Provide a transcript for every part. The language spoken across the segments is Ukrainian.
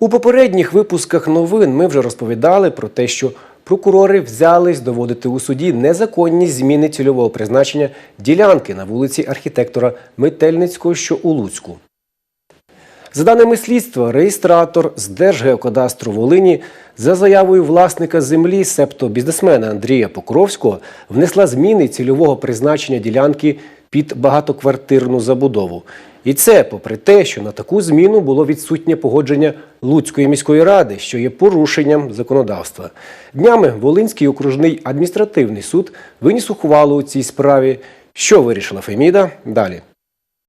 У попередніх випусках новин ми вже розповідали про те, що прокурори взялись доводити у суді незаконні зміни цільового призначення ділянки на вулиці архітектора Метельницького, що у Луцьку. За даними слідства, реєстратор з Держгеокадастру Волині за заявою власника землі, септо бізнесмена Андрія Покровського, внесла зміни цільового призначення ділянки під багатоквартирну забудову. І це попри те, що на таку зміну було відсутнє погодження Луцької міської ради, що є порушенням законодавства. Днями Волинський окружний адміністративний суд виніс ухвалу у цій справі. Що вирішила Феміда? Далі.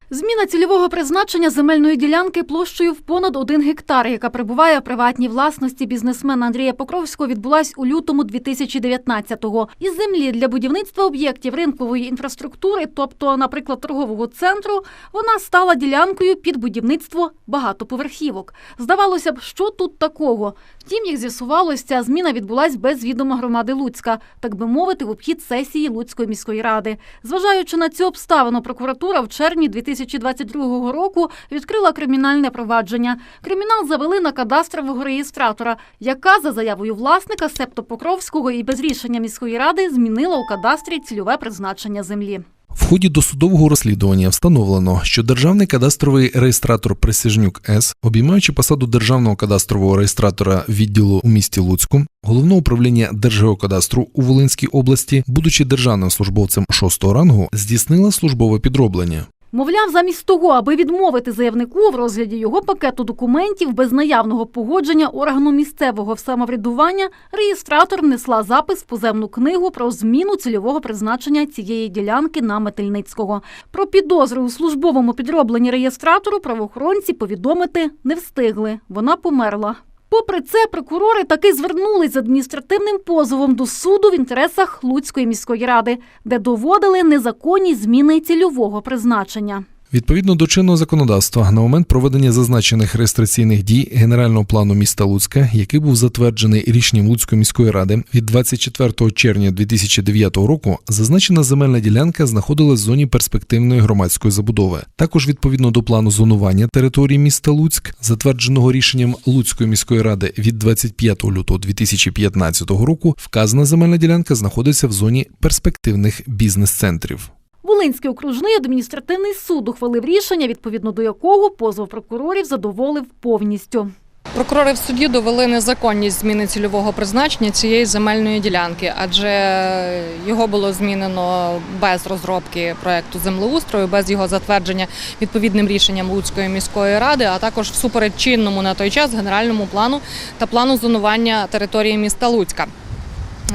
Зміна цільового призначення земельної ділянки площею в понад один гектар, яка перебуває в приватній власності бізнесмена Андрія Покровського, відбулась у лютому 2019-го. Із землі для будівництва об'єктів ринкової інфраструктури, тобто, наприклад, торгового центру, вона стала ділянкою під будівництво багатоповерхівок. Здавалося б, що тут такого? Втім, як з'ясувалось, ця зміна відбулась без відома громади Луцька, так би мовити, в обхід сесії Луцької міської ради. Зважаючи на цю обставину, прокуратура в червні 2022 року відкрила кримінальне провадження. Кримінал завели на кадастрового реєстратора, яка за заявою власника Септо Покровського і без рішення міської ради змінила у кадастрі цільове призначення землі. В ході досудового розслідування встановлено, що державний кадастровий реєстратор Присяжнюк С, обіймаючи посаду державного кадастрового реєстратора відділу у місті Луцьку, головного управління Держгеокадастру у Волинській області, будучи державним службовцем шостого рангу, здійснила службове підроблення. Мовляв, замість того, аби відмовити заявнику в розгляді його пакету документів без наявного погодження органу місцевого самоврядування, реєстратор внесла запис в поземну книгу про зміну цільового призначення цієї ділянки на Метельницького. Про підозру у службовому підробленні реєстратору правоохоронці повідомити не встигли. Вона померла. Попри це, прокурори таки звернулись з адміністративним позовом до суду в інтересах Луцької міської ради, де доводили незаконні зміни цільового призначення. Відповідно до чинного законодавства, на момент проведення зазначених реєстраційних дій генерального плану міста Луцька, який був затверджений рішенням Луцької міської ради від 24 червня 2009 року, зазначена земельна ділянка знаходилась в зоні перспективної громадської забудови. Також відповідно до плану зонування території міста Луцьк, затвердженого рішенням Луцької міської ради від 25 лютого 2015 року, вказана земельна ділянка знаходиться в зоні перспективних бізнес-центрів. Волинський окружний адміністративний суд ухвалив рішення, відповідно до якого позов прокурорів задоволив повністю. Прокурори в суді довели незаконність зміни цільового призначення цієї земельної ділянки, адже його було змінено без розробки проекту землеустрою, без його затвердження відповідним рішенням Луцької міської ради, а також всупереч чинному на той час генеральному плану та плану зонування території міста Луцька.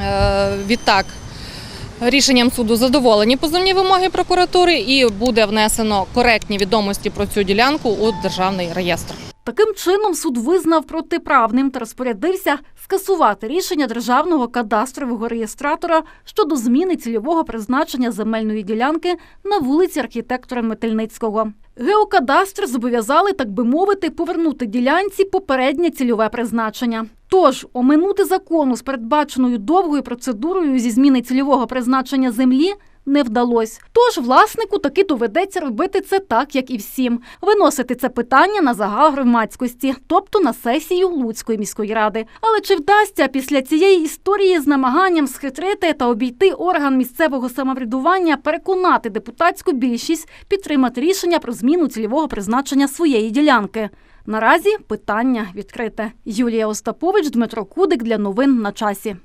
Е, Відтак. Рішенням суду задоволені позовні вимоги прокуратури і буде внесено коректні відомості про цю ділянку у державний реєстр. Таким чином суд визнав протиправним та розпорядився скасувати рішення державного кадастрового реєстратора щодо зміни цільового призначення земельної ділянки на вулиці архітектора Метельницького. Геокадастр зобов'язали, так би мовити, повернути ділянці попереднє цільове призначення. Тож оминути закону з передбаченою довгою процедурою зі зміни цільового призначення землі не вдалося. Тож власнику таки доведеться робити це так, як і всім, виносити це питання на загал громадськості, тобто на сесію Луцької міської ради. Але чи вдасться після цієї історії з намаганням схитрити та обійти орган місцевого самоврядування переконати депутатську більшість підтримати рішення про зміну цільового призначення своєї ділянки? Наразі питання відкрите. Юлія Остапович, Дмитро Кудик для новин на часі.